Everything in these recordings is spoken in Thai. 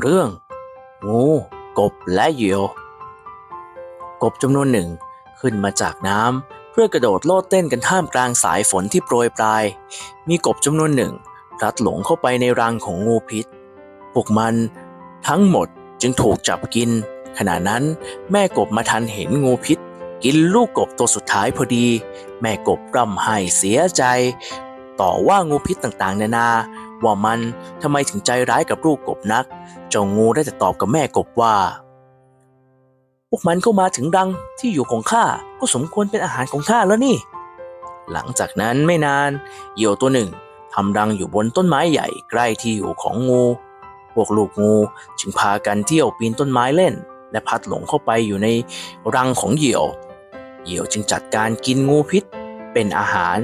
เรื่องงูกบและเหยี่ยว กบจำนวนหนึ่งขึ้นมาจากน้ำเพื่อกระโดดโลดเต้นกันท่ามกลางสายฝนที่โปรยปลาย มีกบจำนวนหนึ่งพลัดหลงเข้าไปในรังของงูพิษ พวกมันทั้งหมดจึงถูกจับกิน ขณะนั้นแม่กบมาทันเห็นงูพิษ กินลูกกบตัวสุดท้ายพอดี แม่กบร่ำไห้เสียใจ ต่อว่างูพิษต่างๆ นานา ว่ามันทำไมถึงใจร้ายกับลูกกบนัก เจ้างูได้แต่ตอบกับแม่กบว่า พวกมันเข้ามาถึงรังที่อยู่ของข้าก็สมควรเป็นอาหารของข้าแล้วนี่ หลังจากนั้นไม่นานเหยี่ยวตัวหนึ่งทำรังอยู่บนต้นไม้ใหญ่ใกล้ที่อยู่ของงู พวกลูกงูจึงพากันเที่ยวปีนต้นไม้เล่น และพัดหลงเข้าไปอยู่ในรังของเหยี่ยว เหยี่ยวจึงจัดการกินงูพิษเป็นอาหาร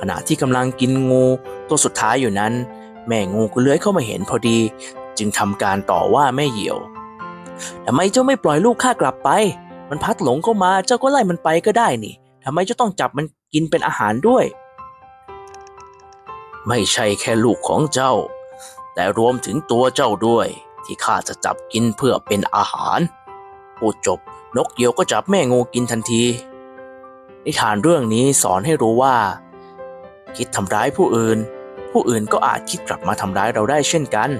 ขณะที่กำลังกินงูตัวสุดท้ายอยู่นั้น แม่งูก็เลื้อยเข้ามาเห็นพอดี จึงทำการต่อว่าแม่เหยี่ยวทำไมเจ้าไม่ปล่อยลูกข้ากลับไป มันพัดหลงเข้ามาเจ้าก็ไล่มันไปก็ได้นี่ทำไมเจ้าต้องจับมันกินเป็นอาหารด้วย ไม่ใช่แค่ลูกของเจ้า แต่รวมถึงตัวเจ้าด้วย ที่ข้าจะจับกินเพื่อเป็นอาหารพูดจบนกเหยี่ยวก็จับแม่งูกินทันที นิทานเรื่องนี้สอนให้รู้ว่า คิดทำร้ายผู้อื่น ผู้อื่นก็อาจคิดกลับมาทำร้ายเราได้เช่นกัน